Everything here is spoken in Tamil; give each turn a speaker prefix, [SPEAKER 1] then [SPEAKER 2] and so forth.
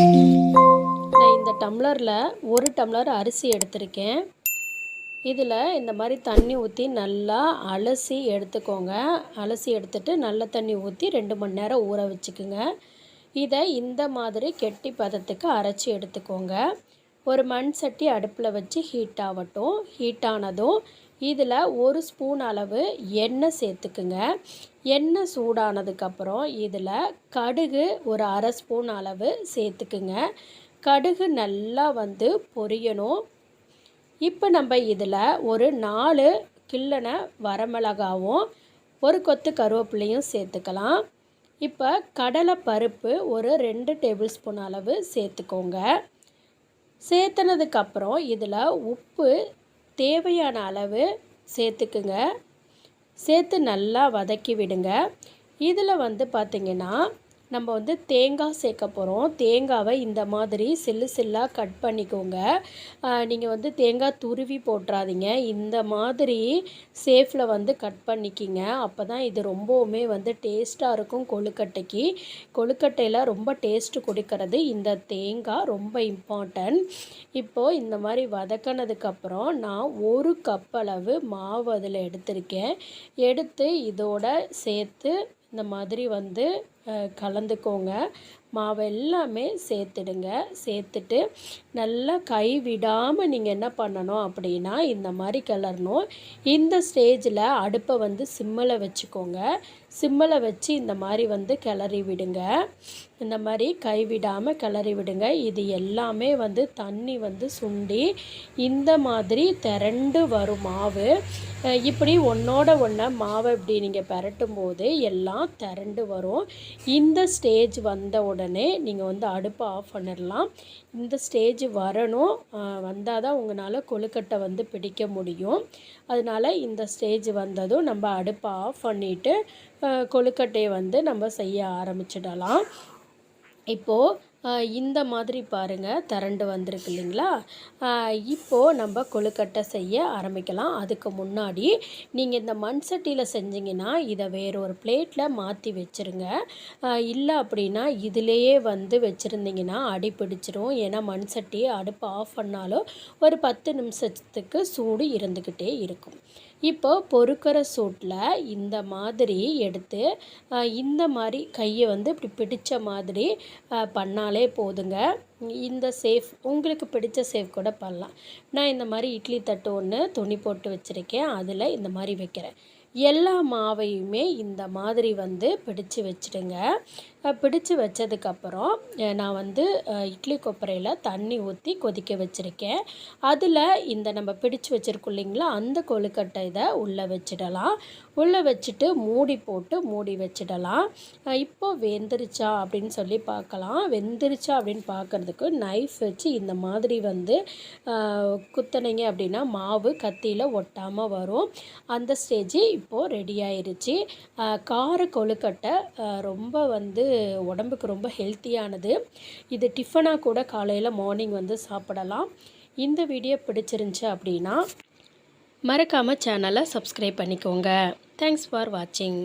[SPEAKER 1] நான் இந்த டம்ளரில் ஒரு டம்ளர் அரிசி எடுத்திருக்கேன். இதில் இந்த மாதிரி தண்ணி ஊற்றி நல்லா அலசி எடுத்துக்கோங்க. அலசி எடுத்துட்டு நல்ல தண்ணி ஊற்றி ரெண்டு மணி நேரம் ஊற வச்சுக்குங்க. இதை இந்த மாதிரி கெட்டி பதத்துக்கு அரைச்சி எடுத்துக்கோங்க. ஒரு மண் சட்டி அடுப்பில் வச்சு ஹீட் ஆகட்டும் ஹீட் ஆனதும் இதில் ஒரு ஸ்பூன் அளவு எண்ணெய் சேர்த்துக்குங்க. எண்ணெய் சூடானதுக்கப்புறம் இதில் கடுகு ஒரு அரை ஸ்பூன் அளவு சேர்த்துக்குங்க. கடுகு நல்லா வந்து பொரியணும். இப்போ நம்ம இதில் ஒரு நாலு கிள்ளன வரமிளகாவும் ஒரு கொத்து கருவேப்பிலையும் சேர்த்துக்கலாம். இப்போ கடலை பருப்பு ஒரு ரெண்டு டேபிள் ஸ்பூன் அளவு சேர்த்துக்கோங்க. சேர்த்துனதுக்கப்புறம் இதில் உப்பு தேவையான அளவு சேர்த்துக்குங்க. சேர்த்து நல்லா வதக்கி விடுங்க. இதில் வந்து பார்த்திங்கன்னா நம்ம வந்து தேங்காய் சேர்க்க போகிறோம் தேங்காவை இந்த மாதிரி சில்லு சில்லாக கட் பண்ணிக்கோங்க. நீங்கள் வந்து தேங்காய் துருவி போட்டுறாதீங்க. இந்த மாதிரி சேஃபில் வந்து கட் பண்ணிக்கிங்க. அப்போ தான் இது ரொம்பவுமே வந்து டேஸ்ட்டாக இருக்கும் கொழுக்கட்டைக்கு. கொழுக்கட்டையில் ரொம்ப டேஸ்ட்டு கொடுக்கறது இந்த தேங்காய் ரொம்ப இம்பார்ட்டன்ட். இப்போது இந்த மாதிரி வதக்கினதுக்கப்புறம் நான் ஒரு கப் அளவு மாவு அதில் எடுத்திருக்கேன். எடுத்து இதோட சேர்த்து இந்த மாதிரி வந்து கலந்துக்கோங்க. மாவை எல்லாமே சேர்த்துடுங்க. சேர்த்துட்டு நல்லா கை விடாமல் நீங்கள் என்ன பண்ணணும் அப்படின்னா இந்த மாதிரி கிளறணும். இந்த ஸ்டேஜில் அடுப்பை வந்து சிம்மில் வச்சுக்கோங்க. சிம்மில் வச்சு இந்த மாதிரி வந்து கிளறி விடுங்க. இந்த மாதிரி கைவிடாமல் கிளறி விடுங்க. இது எல்லாமே வந்து தண்ணி வந்து சுண்டி இந்த மாதிரி திரண்டு வரும் மாவு. இப்படி ஒன்றோட ஒன்று மாவை இப்படி நீங்கள் பெரட்டும் போது எல்லாம் திரண்டு வரும். இந்த ஸ்டேஜ் வந்த உடனே நீங்கள் வந்து அடுப்பை ஆஃப் பண்ணிடலாம். இந்த ஸ்டேஜ் வரணும். வந்தால் தான் உங்களால் கொழுக்கட்டை வந்து பிடிக்க முடியும். அதனால் இந்த ஸ்டேஜ் வந்ததும் நம்ம அடுப்பை ஆஃப் பண்ணிவிட்டு கொழுக்கட்டையை வந்து நம்ம செய்ய ஆரம்பிச்சிடலாம். இப்போது இந்த மாதிரி பாருங்கள் திரண்டு வந்திருக்கு இல்லைங்களா? இப்போது நம்ம கொழுக்கட்டை செய்ய ஆரம்பிக்கலாம். அதுக்கு முன்னாடி நீங்கள் இந்த மண் சட்டியில் செஞ்சிங்கன்னா இதை வேறு ஒரு பிளேட்டில் மாற்றி வச்சுருங்க இல்லை அப்படின்னா இதிலேயே வந்து வச்சுருந்தீங்கன்னா அடி பிடிச்சிரும். ஏன்னா மண் சட்டி அடுப்பு ஆஃப் பண்ணாலும் ஒரு பத்து நிமிஷத்துக்கு சூடு இருந்துக்கிட்டே இருக்கும். இப்போ பொறுக்கிற சூட்டில் இந்த மாதிரி எடுத்து இந்த மாதிரி கையை வந்து இப்படி பிடிச்ச மாதிரி பண்ணாலே போதுங்க. இந்த சேஃப் உங்களுக்கு பிடிச்ச சேஃப் கூட பண்ணலாம். நான் இந்த மாதிரி இட்லி தட்டு ஒன்று துணி போட்டு வச்சுருக்கேன். அதில் இந்த மாதிரி வைக்கிறேன். எல்லா மாவையுமே இந்த மாதிரி வந்து பிடிச்சு வச்சுடுங்க. பிடிச்சு வச்சதுக்கப்புறம் நான் வந்து இட்லி கொப்பரையில் தண்ணி ஊற்றி கொதிக்க வச்சுருக்கேன். அதில் இந்த நம்ம பிடிச்சு வச்சுருக்கோம் இல்லைங்களா அந்த கொழுக்கட்டை இதை உள்ளே வச்சிடலாம். உள்ளே வச்சுட்டு மூடி போட்டு மூடி வச்சிடலாம். இப்போது வெந்துருச்சா அப்படின்னு சொல்லி பார்க்கலாம். வெந்துருச்சா அப்படின்னு பார்க்குறதுக்கு நைஃப் வச்சு இந்த மாதிரி வந்து குத்தனைங்க அப்படின்னா மாவு கத்தியில் ஒட்டாமல் வரும். அந்த ஸ்டேஜ் இப்போது ரெடி ஆயிடுச்சு கார கொழுக்கட்டை ரொம்ப வந்து உடம்புக்கு ரொம்ப ஹெல்த்தியானது. இது டிஃபனாக கூட காலையில் மார்னிங் வந்து சாப்பிடலாம். இந்த வீடியோ பிடிச்சிருந்துச்சி அப்படின்னா மறக்காமல் சேனலை சப்ஸ்கிரைப் பண்ணிக்கோங்க. தேங்க்ஸ் ஃபார் வாட்சிங்